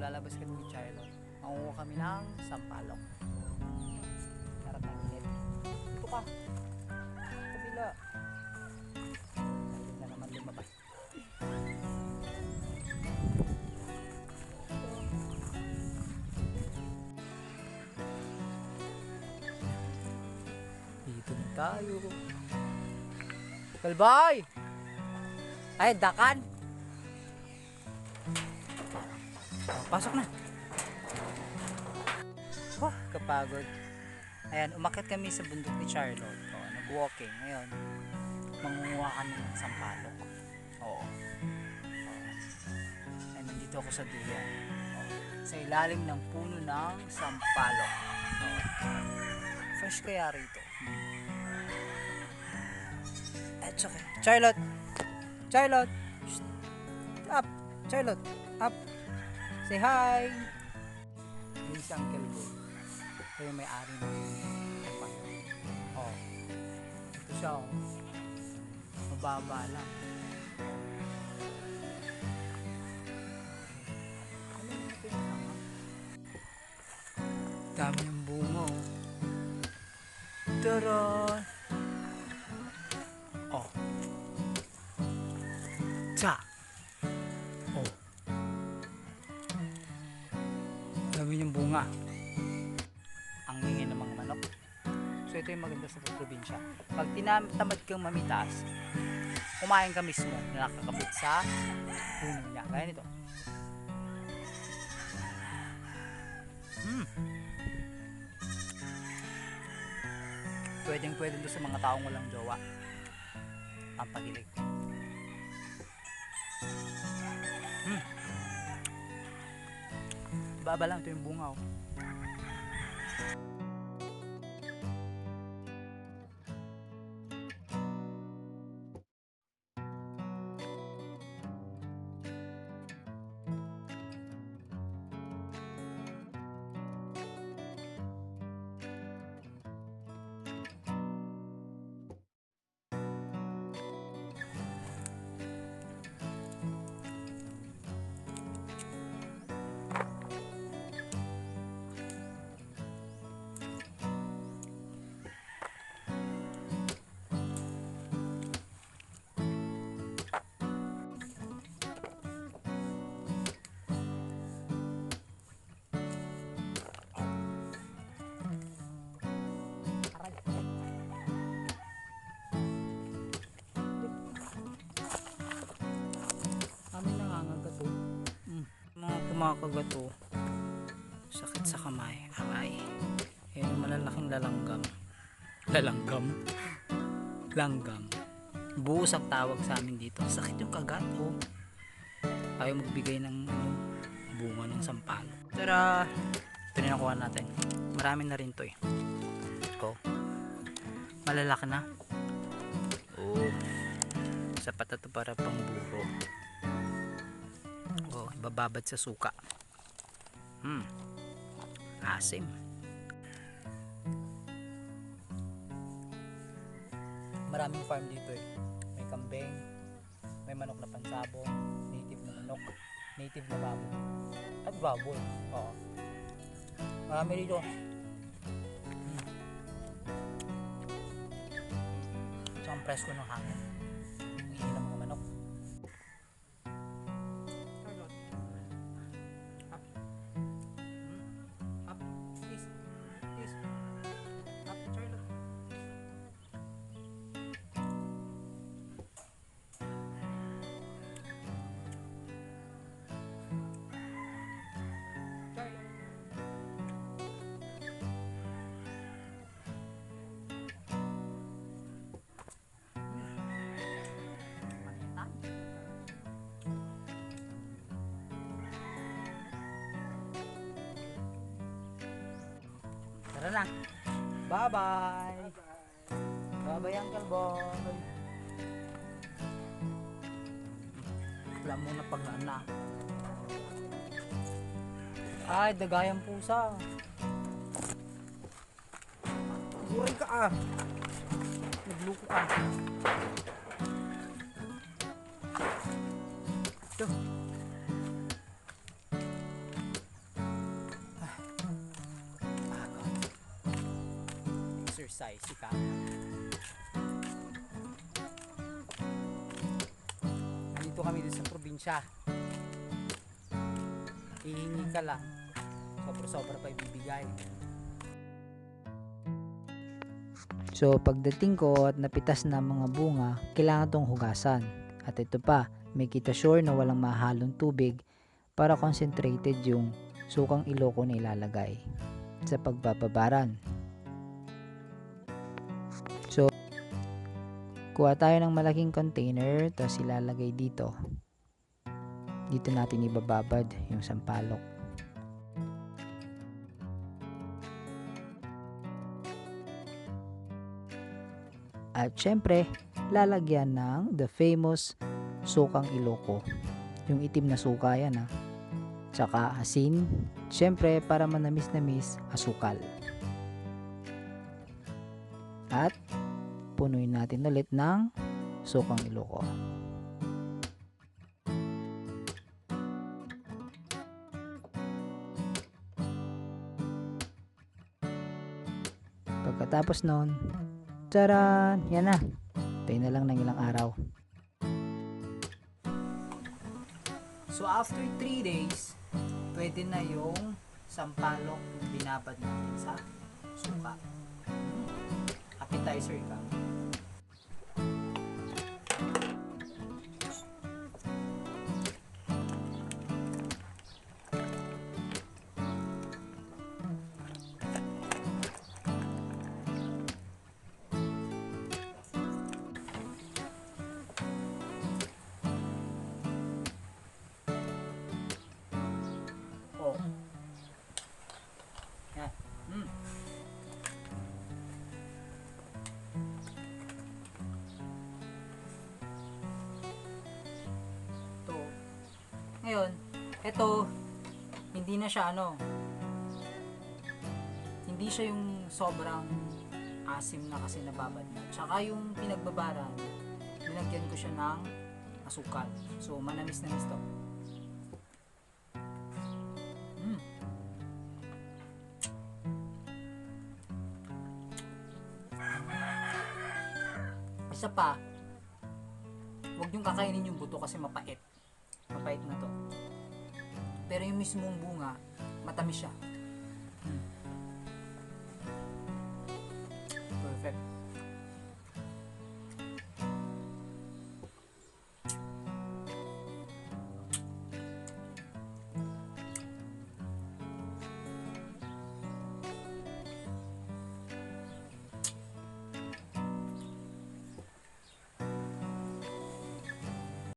lalabas kami ni Charlotte. Manguha kami ng sampalok. Sarap ng init. Dito ka. Kabila. Salit na naman lumabas. Dito na tayo. Kalbay! Ay, dakan! Pasok na. Oh, kapagod. Ayan, umakyat kami sa bundok ni Charlotte. Oh, nag-walking. Ngayon, mangunguha kami ng sampalok. Oo. Oh. Nandito ako sa duyan. Oh. Sa ilalim ng puno ng sampalok. Oh. Fresh kaya rito. It's okay. Charlotte! Charlotte! Up! Charlotte! Up! Say hi! Yung si Uncle Bo. Ito may-ari ng kapatid. Oh. Ito siya oh. Mababa lang. Dami ng bunga oh. Tara! Dami niyang bunga. Ang hingin ng mga manok. So ito yung maganda sa probinsya. Pag tinatamad kang mamitas, kumain ka mismo na nakakabit sa puno niya. Gaya nito. Hmm. Pwedeng pwede sa mga taong walang jowa. Ang pagilig. Baba lang ito yung bunga oh. Oh. Sakit sa kamay. Aray. Yan yung malalaking lalanggam. Lalanggam? Langgam. Buos ang tawag sa amin dito. Sakit yung kagat oh. Ayaw magbigay ng ano, bunga ng sampalo. Tara! Ito na nakuha natin. Marami na rin to eh. Oh. Malalaki na. Oh. Sapat na to para pang buro. Oh, bababad sa suka. Hmm. Asim. Maraming farm dito eh. May kambing, may manok na pansabong, native na manok, native na baboy. At baboy. Oo. Marami dito. Hmm. So, ang presko ng hangin. Na. Bye-bye. Bye-bye, Uncle Boy. Wala pag na. Ay, dagayang pusa. Buray ka ah. Nagluko ka. Ito. Size, ika. Dito kami dun sa probinsya. Hihingi ka lang. Sobra-sobra pa ibibigay. So pagdating ko at napitas na mga bunga, kailangan tong hugasan. At ito pa, may kita sure na walang mahalong tubig para concentrated yung sukang iloko na ilalagay sa pagbababaran. Kuha tayo ng malaking container tapos ilalagay dito. Dito natin ibababad yung sampalok. At syempre, lalagyan ng the famous sukang iloko. Yung itim na suka yan ha. Tsaka asin. Syempre, para manamis-namis, asukal. At natin ulit ng sukang iloko. Pagkatapos nun, Taran! Yan na. Tayo na lang ng ilang araw. So after 3 days, pwede na yung sampalok binabad natin sa suka. Mm. Appetizer ka. Ngayon, ito, hindi na siya ano, hindi siya yung sobrang asim na kasi nababad na. Tsaka yung pinagbabaran, nilagyan ko siya ng asukal. So, manamis-namis to. Mm. Isa pa, huwag niyong kakainin yung buto kasi mapait. Mapait na to. Pero yung mismong bunga, matamis siya. Mm. Perfect.